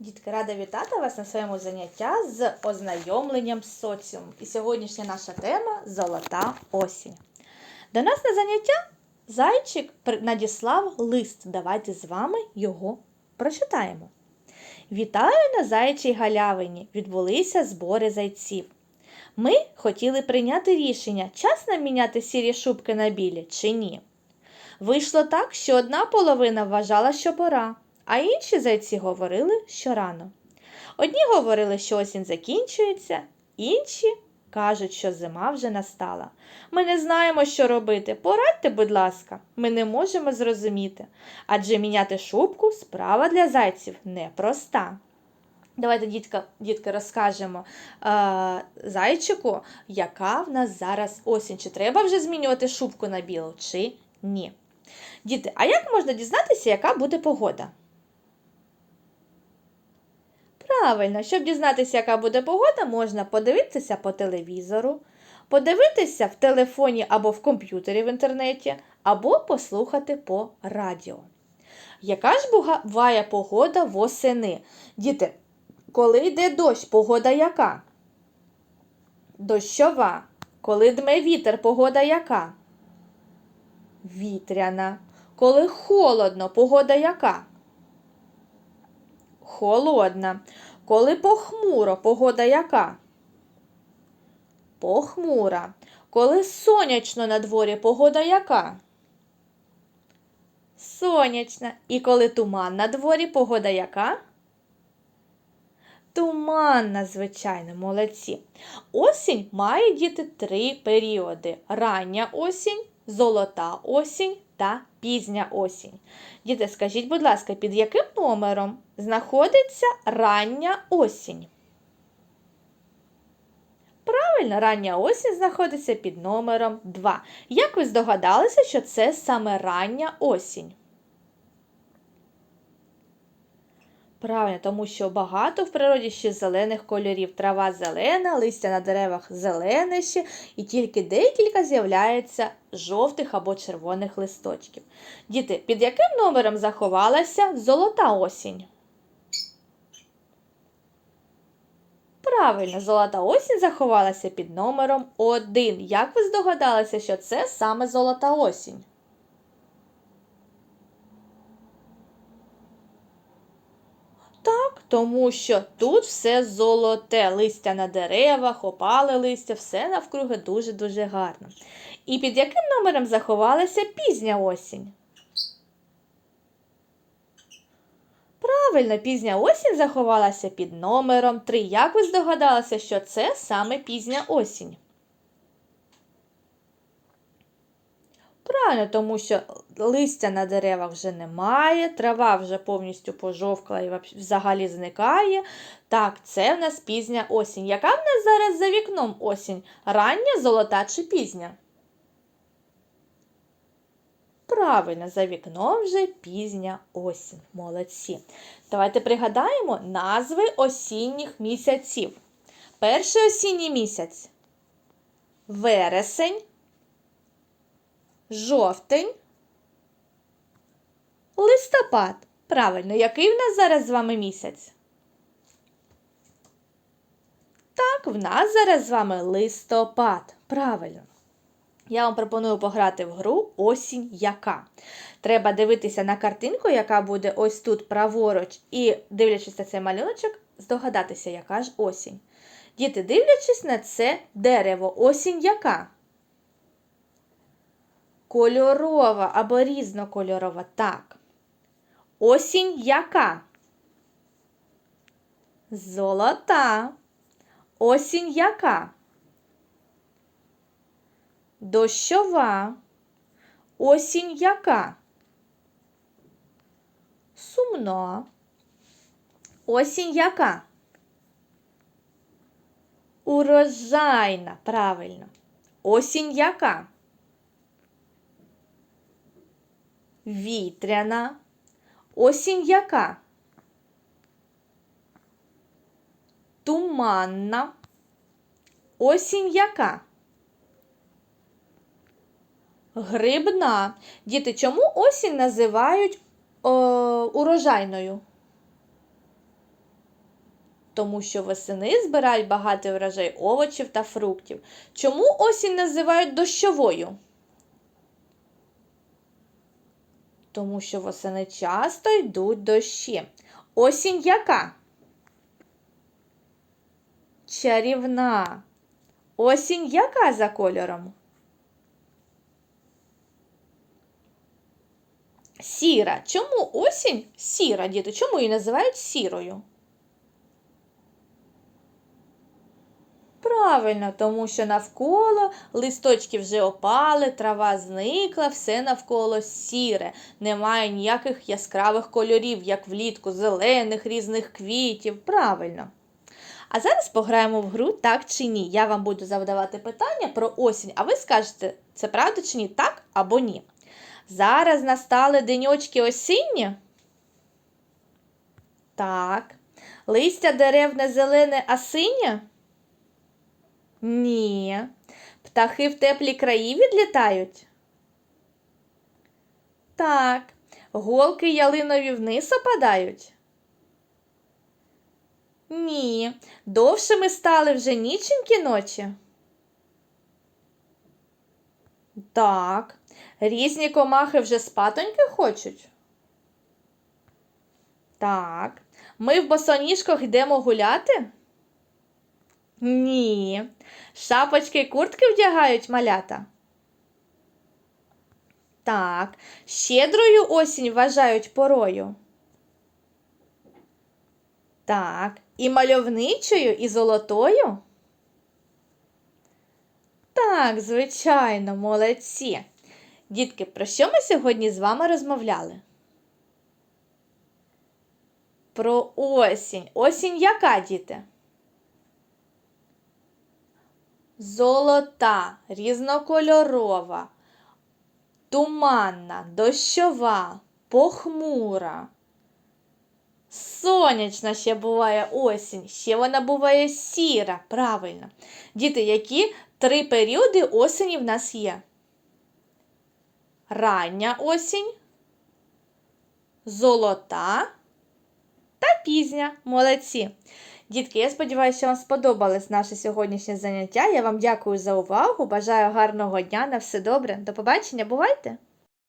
Дітки, рада вітати вас на своєму заняття з ознайомленням з соціумом. І сьогоднішня наша тема золота осінь. До нас на заняття зайчик надіслав лист. Давайте з вами його прочитаємо. Вітаю на зайчій галявині. Відбулися збори зайців. Ми хотіли прийняти рішення, час нам міняти сірі шубки на білі чи ні. Вийшло так, що одна половина вважала, що пора, а інші зайці говорили, що рано. Одні говорили, що осінь закінчується, інші кажуть, що зима вже настала. Ми не знаємо, що робити. Порадьте, будь ласка, ми не можемо зрозуміти. Адже міняти шубку справа для зайців непроста. Давайте, дітка, дітки, розкажемо е, зайчику, яка в нас зараз осінь. Чи треба вже змінювати шубку на білу, чи ні. Діти, а як можна дізнатися, яка буде погода? Правильно, щоб дізнатися, яка буде погода, можна подивитися по телевізору, подивитися в телефоні або в комп'ютері в інтернеті, або послухати по радіо. Яка ж буває погода восени? Діти, коли йде дощ, погода яка? Дощова. Коли дме вітер, погода яка? Вітряна. Коли холодно, погода яка? Холодна. Коли похмуро, погода яка? Похмура. Коли сонячно на дворі, погода яка? Сонячна. І коли туман на дворі, погода яка? Туманна, звичайно, молодці. Осінь має діти три періоди: рання осінь, золота осінь та пізня осінь. Діти, скажіть, будь ласка, під яким номером знаходиться рання осінь? Правильно, рання осінь знаходиться під номером 2. Як ви здогадалися, що це саме рання осінь? Правильно, тому що багато в природі ще зелених кольорів. Трава зелена, листя на деревах зелене ще, і тільки декілька з'являється жовтих або червоних листочків. Діти, під яким номером заховалася золота осінь? Правильно, золота осінь заховалася під номером 1. Як ви здогадалися, що це саме золота осінь? Так, тому що тут все золоте, листя на деревах, опале листя, все навкруги дуже-дуже гарно. І під яким номером заховалася пізня осінь? Правильно, пізня осінь заховалася під номером 3. Як ви здогадалися, що це саме пізня осінь? Правильно, тому що листя на деревах вже немає, трава вже повністю пожовкла і взагалі зникає. Так, це в нас пізня осінь. Яка в нас зараз за вікном осінь? Рання, золота чи пізня? Правильно, за вікном вже пізня осінь. Молодці. Давайте пригадаємо назви осінніх місяців. Перший осінній місяць вересень, жовтень, листопад. Правильно, який в нас зараз з вами місяць? Так, в нас зараз з вами листопад. Правильно. Я вам пропоную пограти в гру осінь яка. Треба дивитися на картинку, яка буде ось тут праворуч, і, дивлячись на цей малюночок, здогадатися, яка ж осінь. Діти, дивлячись на це дерево, осінь яка? Кольорова або різнокольорова. Так. Осінь яка? Золота. Осінь яка? Дощова. Осінь яка? Сумна. Осінь яка? Урожайна. Правильно. Осінь яка? Вітряна. Осінь яка? Туманна. Осінь яка? Грибна. Діти, чому осінь називають о, урожайною? тому що восени збирають багатий врожай овочів та фруктів. Чому осінь називають дощовою? Тому що восени часто йдуть дощі. Осінь яка? Чарівна. Осінь яка за кольором? Сіра. Чому осінь сіра, діти? Чому її називають сірою? Правильно, тому що навколо листочки вже опали, трава зникла, все навколо сіре. Немає ніяких яскравих кольорів, як влітку, зелених різних квітів. Правильно. А зараз пограємо в гру так чи ні. Я вам буду завдавати питання про осінь, а ви скажете, це правда чи ні, так або ні. Зараз настали деньочки осінні? Так. Листя дерев не зелене, а синє? Ні. Птахи в теплі краї відлітають? Так. Голки ялинові вниз опадають? Ні. Довшими стали вже ніченькі ночі? Так. Різні комахи вже спатоньки хочуть? Так. Ми в босоніжках йдемо гуляти? Ні. Шапочки й куртки вдягають малята? Так. Щедрою осінь вважають порою? Так. І мальовничою, і золотою? Так, звичайно, молодці. Дітки, про що ми сьогодні з вами розмовляли? Про осінь. Осінь яка, діти? Золота, різнокольорова, туманна, дощова, похмура. Сонячна ще буває осінь, ще вона буває сіра, правильно. Діти, які три періоди осені в нас є? Рання осінь, золота та пізня. Молодці. Дітки, я сподіваюся, що вам сподобалось наше сьогоднішнє заняття. Я вам дякую за увагу. Бажаю гарного дня. На все добре. До побачення, бувайте!